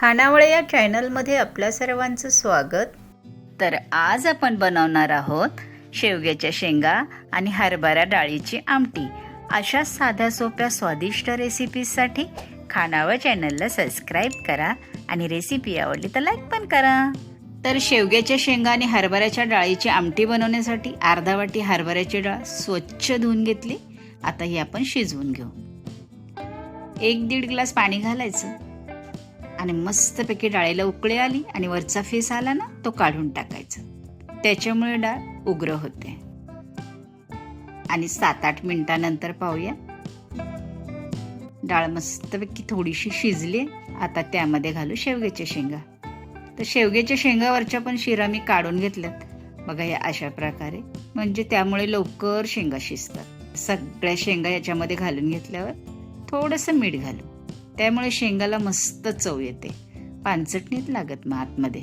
खानावळे या चॅनलमध्ये आपल्या सर्वांचं स्वागत. तर आज आपण बनवणार आहोत शेवग्याच्या शेंगा आणि हरभरा डाळीची आमटी. अशा साध्या सोप्या स्वादिष्ट रेसिपीजसाठी खानावळ चॅनलला सबस्क्राईब करा आणि रेसिपी आवडली तर लाईक पण करा. तर शेवग्याच्या शेंगा आणि हरभऱ्याच्या डाळीची आमटी बनवण्यासाठी अर्धा वाटी हरभऱ्याची डाळ स्वच्छ धुवून घेतली. आता ही आपण शिजवून घेऊ. एक दीड ग्लास पाणी घालायचं. आणि मस्तपैकी डाळीला उकळी आली आणि वरचा फेस आला ना तो काढून टाकायचा. त्याच्यामुळे डाळ उग्र होते. आणि सात आठ मिनिटानंतर पाहूया. डाळ मस्तपैकी थोडीशी शिजली. आता त्यामध्ये घालू शेवग्याच्या शेंगा. तर शेवग्याच्या शेंगावरच्या पण शिरा मी काढून घेतल्यात. बघा या अशा प्रकारे. म्हणजे त्यामुळे लवकर शेंगा शिजतात. सगळ्या शेंगा याच्यामध्ये घालून घेतल्यावर थोडंसं मीठ घालू. त्यामुळे शेंगाला मस्त चव येते. पानचटणीत लागत मग आतमध्ये.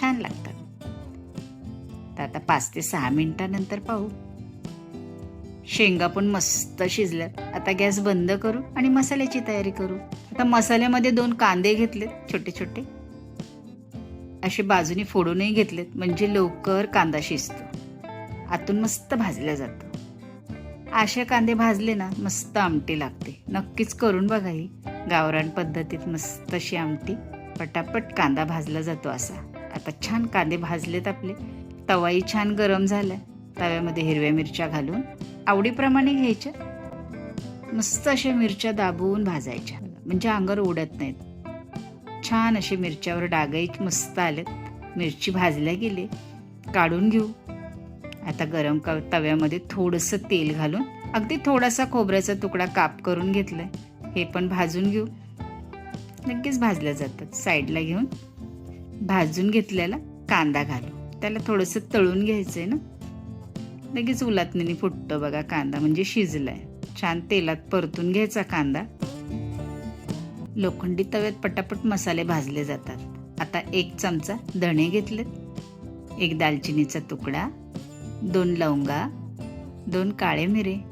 छान लागतात. तर आता पाच ते सहा मिनिटानंतर पाहू. शेंगा पण मस्त शिजल्यात. आता गॅस बंद करू आणि मसाल्याची तयारी करू. आता मसाल्यामध्ये दोन कांदे घेतलेत छोटे छोटे. असे बाजूनी फोडूनही घेतलेत म्हणजे लवकर कांदा शिजतो. आतून मस्त भाजला जातो. असे कांदे भाजले ना मस्त आमटी लागते. नक्कीच करून बघा ही. गावरान पद्धतीत मस्त अशी आमटी. पटापट कांदा भाजला जातो असा. आता छान कांदे भाजलेत आपले. तवाही छान गरम झालाय. तव्यामध्ये हिरव्या मिरच्या घालून आवडीप्रमाणे घ्यायच्या. मस्त अशा मिरच्या दाबवून भाजायच्या. म्हणजे अंगावर उडत नाहीत. छान असे मिरच्यावर डागही मस्त आलेत मिरची भाजल्या गेली. काढून घेऊ. आता गरम तव्यामध्ये थोडंसं तेल घालून अगदी थोडासा खोबऱ्याचा तुकडा काप करून घेतलाय. हे पण भाजून घेऊ. लगेच भाजल्या जातात. साईडला घेऊन भाजून घेतलेला कांदा घालू. त्याला थोडंसं तळून घ्यायचंय ना? लगेच उलातनीने फुटतं बघा कांदा म्हणजे शिजलाय. छान तेलात परतून घ्यायचा कांदा. लोखंडी तव्यात पटापट मसाले भाजले जातात. आता एक चमचा धणे घेतलेत. एक दालचिनीचा तुकडा दोन लवंगा दोन काळे मिरे.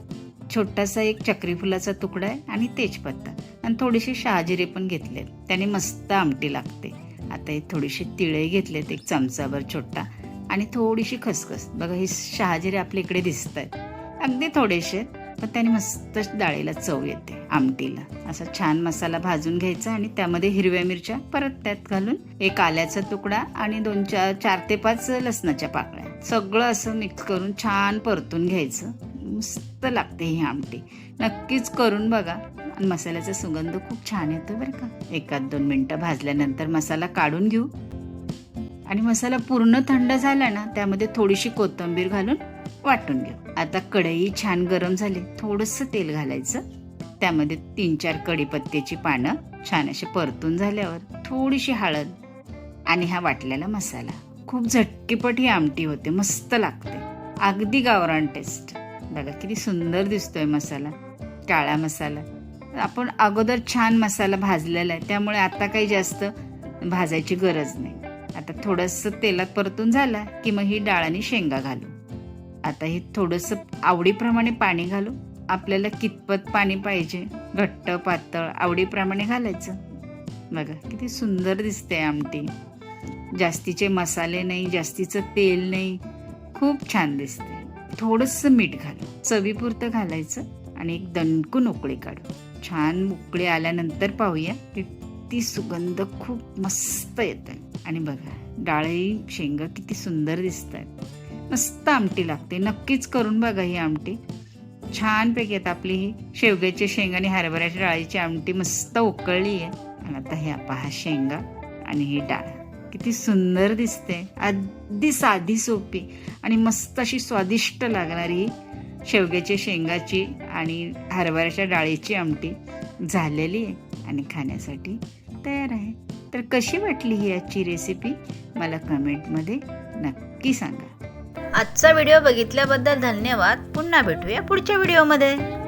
छोटासा एक चक्री फुलाचा तुकडा आहे आणि तेजपत्ता. आणि थोडीशी शहाजिरे पण घेतलेत. त्याने मस्त आमटी लागते. आता हे थोडीशी तिळे घेतलेत एक चमचाभर छोटा. आणि थोडीशी खसखस. बघा हे शहाजिरे आपल्या इकडे दिसत आहेत अगदी थोडेसे पण त्याने मस्त डाळीला चव येते आमटीला. असा छान मसाला भाजून घ्यायचा आणि त्यामध्ये हिरव्या मिरच्या परत त्यात घालून एक आल्याचा तुकडा आणि दोन चार चार ते पाच लसणाच्या पाकळ्या. सगळं असं मिक्स करून छान परतून घ्यायचं. मस्त लागते ही आमटी. नक्कीच करून बघा. आणि मसाल्याचा सुगंध खूप छान येतो बरं का. एकात दोन मिनटं भाजल्यानंतर मसाला काढून घेऊ. आणि मसाला पूर्ण थंड झाला ना त्यामध्ये थोडीशी कोथिंबीर घालून वाटून घेऊ. आता कढई छान गरम झाली. थोडंसं तेल घालायचं. त्यामध्ये तीन चार कढीपत्त्याची पानं छान असे परतून झाल्यावर थोडीशी हळद आणि हा वाटलेला मसाला. खूप झटकीपट ही आमटी होते. मस्त लागते. अगदी गावरान टेस्ट बघा किती सुंदर दिसतोय मसाला काळा मसाला. आपण अगोदर छान मसाला भाजलेला आहे त्यामुळे आता काही जास्त भाजायची गरज नाही. आता थोडंसं तेलात परतून झाला की मग ही डाळ आणि शेंगा घालू. आता हे थोडंसं आवडीप्रमाणे पाणी घालू. आपल्याला कितपत पाणी पाहिजे घट्ट पातळ आवडीप्रमाणे घालायचं. बघा किती सुंदर दिसते आमटी. जास्तीचे मसाले नाही जास्तीचं तेल नाही. खूप छान दिसते थोडंसं मीठ घालू चवीपुरतं घालायचं आणि एक दणकून उकळी काढू छान उकळी आल्यानंतर पाहूया की ती सुगंध खूप मस्त येत. आणि बघा डाळी शेंगा किती सुंदर दिसत आहेत मस्त आमटी लागते. नक्कीच करून बघा ही आमटी. छानपैकी आता आपली ही शेवग्याची शेंगा आणि हरभऱ्याच्या डाळीची आमटी मस्त उकळली आहे. आणि आता ह्या पहा शेंगा आणि ही डाळ. किती सुंदर दिसते. अगदी साधी सोपी आणि मस्त अशी स्वादिष्ट लागणारी ही शेवग्याच्या शेंगाची आणि हरभऱ्याच्या डाळीची आमटी झालेली आहे आणि खाण्यासाठी तयार आहे. तर कशी वाटली ही आजची रेसिपी मला कमेंटमध्ये नक्की सांगा. आजचा व्हिडिओ बघितल्याबद्दल धन्यवाद. पुन्हा भेटूया पुढच्या व्हिडिओमध्ये.